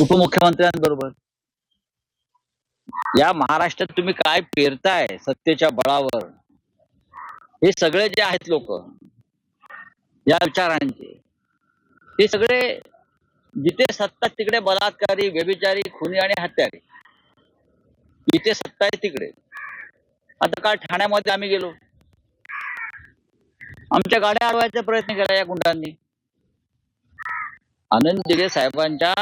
उपमुख्यमंत्र्यांबरोबर या महाराष्ट्रात तुम्ही काय पेरताय सत्तेच्या बळावर? हे सगळे जे आहेत लोक या विचारांचे ते सगळे जिथे सत्ता तिकडे बलात्कारी व्यभिचारी खुनी आणि हत्यारी जिथे सत्ता आहे तिकडे. आता काल ठाण्यामध्ये आम्ही गेलो. आमच्या गाड्या अडवायचा प्रयत्न केला या गुंडांनी. आनंद दिघे साहेबांच्या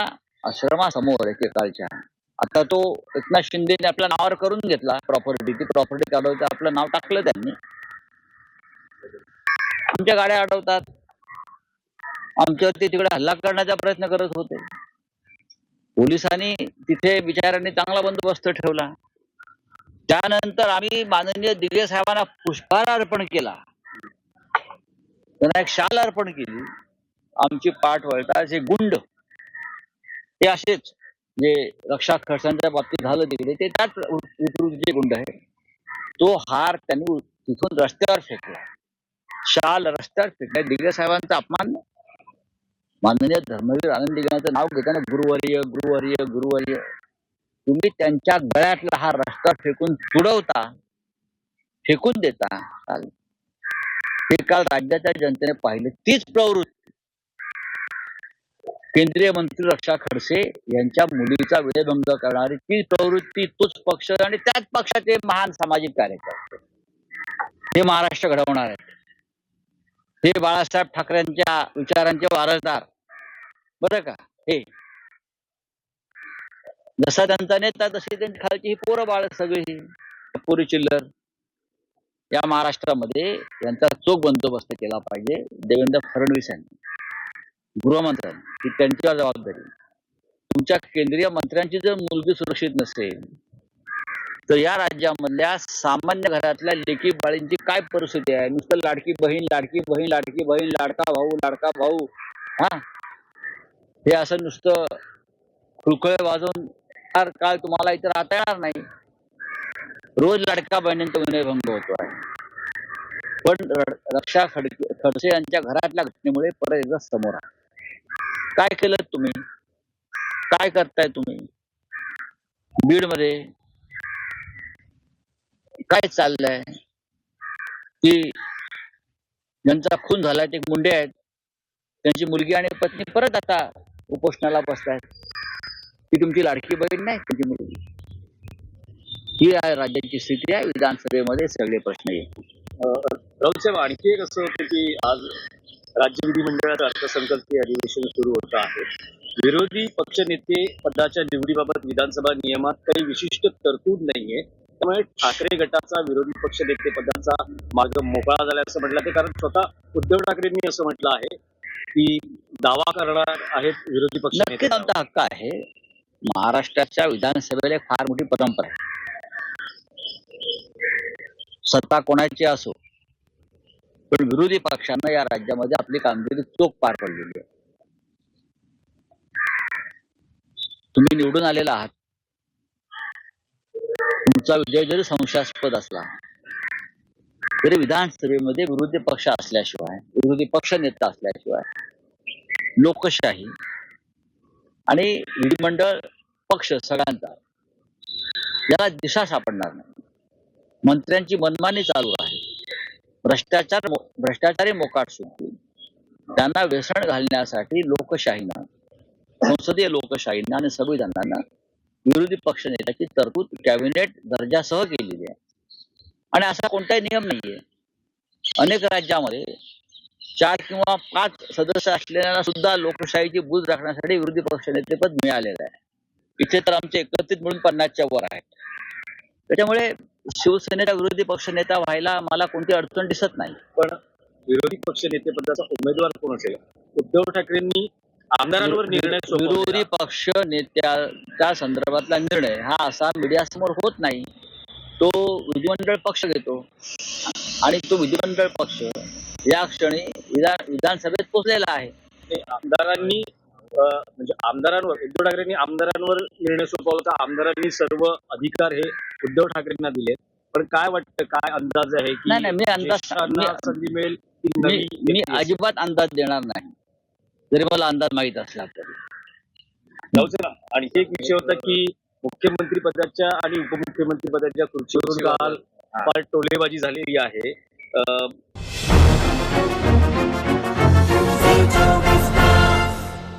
आश्रमासमोर एकेकाळच्या. आता तो एकनाथ शिंदेने आपल्या नावावर करून घेतला प्रॉपर्टी ती प्रॉपर्टी काढवते आपलं नाव टाकलं त्यांनी. आमच्या गाड्या अडवतात. आमच्यावरती तिकडे हल्ला करण्याचा प्रयत्न करत होते. पोलिसांनी तिथे बिचाऱ्यांनी चांगला बंदोबस्त ठेवला. त्यानंतर आम्ही माननीय दिगे साहेबांना पुष्पहार अर्पण केला. त्यांना एक शाल अर्पण केली. आमची पाठ वळता असे गुंड ते असेच जे रक्षा खडसांच्या बाबतीत झालं तिकडे ते त्याच विकृतीचे गुंड आहे तो हार त्यांनी तिथून रस्त्यावर फेकला. शाल रस्त्यावर फेकला. दिग्गे साहेबांचा अपमान माननीय धर्मवीर आनंद दिग्यांचं नाव घेताना गुरुवर्य गुरुवर्य गुरुवर्य तुम्ही त्यांच्या गळ्यातला हा रस्त्यावर फेकून तुडवता फेकून देता. काल हे काल राज्याच्या जनतेने पाहिले. तीच प्रवृत्ती केंद्रीय मंत्री रक्षा खडसे यांच्या मुलीचा विनयभंग करणारी ती प्रवृत्ती तोच पक्ष आणि त्याच पक्षाचे महान सामाजिक कार्यकर्ते. हे महाराष्ट्र घडवणार आहेत हे बाळासाहेब ठाकरेंच्या विचारांचे वारसदार. बरं का? हे. जसा त्यांचा नेता तशी त्यांची खालची ही पोरं बाळ सगळी. पुरी पोरी चिल्लर. या महाराष्ट्रामध्ये यांचा चोख बंदोबस्त केला पाहिजे. देवेंद्र फडणवीस यांनी. गृहमंत्र्यांनी. ही त्यांची जबाबदारी. तुमच्या केंद्रीय मंत्र्यांची जर मुलगी सुरक्षित नसेल तर या राज्यामधल्या सामान्य घरातल्या लेकी बाळींची काय परिस्थिती आहे? नुसतं लाडकी बहीण लाडकी बहीण लाडकी बहीण लाडका भाऊ लाडका भाऊ हा? हे असं नुसतं खुळखुळे वाजवून फार काळ तुम्हाला इथे राहता येणार नाही. रोज लाडका बहिणींचा विनयभंग होतो आहे. पण रक्षा खडके खडसे यांच्या घरातल्या घटनेमुळे परत एकदा समोर आहे काय केलं तुम्ही? काय करताय तुम्ही? बीडमध्ये काय चाललंय? की ज्यांचा खून झालाय ते मुंडे आहेत. त्यांची मुलगी आणि पत्नी परत आता उपोषणाला बसतायत. ती तुमची लाडकी बहीण नाही तुमची मुलगी. ही आहे राज्याची स्थिती आहे. विधानसभेमध्ये सगळे प्रश्न येतील. राऊत साहेब आणखी एक असं होतं की आज राज्य विधिमंडळाचं अर्थसंकल्पीय अधिवेशन सुरू होतं आहे. विरोधी पक्षनेते पदाच्या निवडीबाबत विधानसभा नियमात काही विशिष्ट तरतूद नाहीये. त्यामुळे ठाकरे गटाचा विरोधी पक्ष नेते पदाचा मार्ग मोकळा झाला असं म्हटलं ते कारण स्वतः उद्धव ठाकरेंनी असं म्हटलं आहे की दावा करणार आहेत विरोधी पक्ष नक्कीच आमचा हक्क आहे. महाराष्ट्राच्या विधानसभेला फार मोठी परंपरा आहे. सत्ता कोणाची असो पण विरोधी पक्षांना या राज्यामध्ये आपली कामगिरी चोख पार पडलेली आहे. तुम्ही निवडून आलेला आहात. तुमचा विजय जरी संशयास्पद असला तरी विधानसभेमध्ये विरोधी पक्ष असल्याशिवाय विरोधी पक्ष नेता असल्याशिवाय लोकशाही आणि विधिमंडळ पक्ष सगळ्यांचा याला दिशा सापडणार नाही. मंत्र्यांची मनमानी चालू आहे भ्रष्टाचार भ्रष्टाचारी मोकाट सुटतील त्यांना व्यसन घालण्यासाठी लोकशाहीनं संसदीय लोकशाहीनं आणि संविधानानं विरोधी पक्ष नेत्याची तरतूद कॅबिनेट दर्जासह केलेली आहे. आणि असा कोणताही नियम नाहीये. अनेक राज्यामध्ये चार किंवा पाच सदस्य असलेल्यांना सुद्धा लोकशाहीची बूज राखण्यासाठी विरोधी पक्ष नेतेपद मिळालेलं आहे. इथे तर आमचे एकत्रित मिळून पन्नासच्या वर आहेत. त्याच्यामुळे शिवसेनेचा विरोधी पक्ष नेता व्हायला मला कोणती अडचण दिसत नाही. पण विरोधी पक्ष नेते पदाचा उमेदवार कोण असेल? उद्धव ठाकरेंनी आमदारांवर निर्णय. विरोधी पक्ष नेत्याच्या संदर्भातला निर्णय हा असा मीडियासमोर होत नाही. तो विधिमंडळ पक्ष घेतो. आणि तो विधिमंडळ पक्ष या क्षणी विधान विधानसभेत पोहोचलेला आहे. आमदारांनी म्हणजे आमदारांवर उद्धव ठाकरेंनी आमदारांवर निर्णय सोपवला. आमदारांनी सर्व अधिकार हे उद्धव ठाकरेंना दिले पण काय वाटतं काय अंदाज आहे की नाही मी अंदाज संधी मिळेल मी अजिबात अंदाज देणार नाही. जरी मला अंदाज माहीत असला तरी. आणि एक विषय होता की मुख्यमंत्री पदाच्या आणि उपमुख्यमंत्री पदाच्या खुर्चीवरून काल फार टोलेबाजी झालेली आहे.